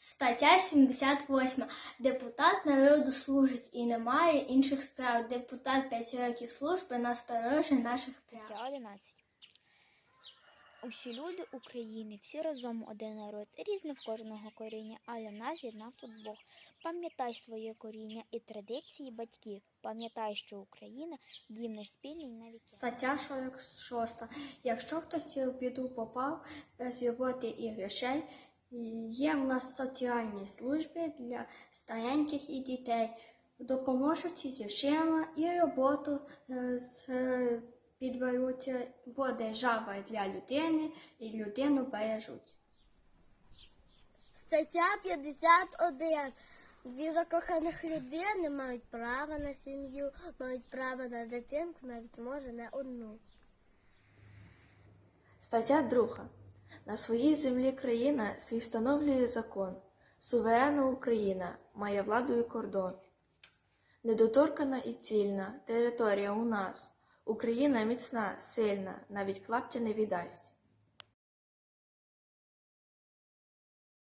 Стаття 78. Депутат народу служить і не має інших справ. Депутат 5 років служби на сторожі наших прав. 11. Усі люди України, всі разом один народ, різне в кожного коріння, але нас з'єднав тут Бог. Пам'ятай своє коріння і традиції батьків. Пам'ятай, що Україна дім наш спільний на віки. Стаття 46. Якщо хтось у біду попав без роботи і грошей, є в нас соціальні служби для стареньких і дітей. Допоможуть із грошима і роботу е, з е, підберуться, бо держава для людини і людину бережуть. Стаття 51. Дві закоханих людини мають право на сім'ю, мають право на дитинку, навіть може не одну. Стаття 2. На своїй землі країна свій встановлює закон. Суверенна Україна має владу і кордон. Недоторкана і цільна територія у нас. Україна міцна, сильна, навіть клаптя не віддасть.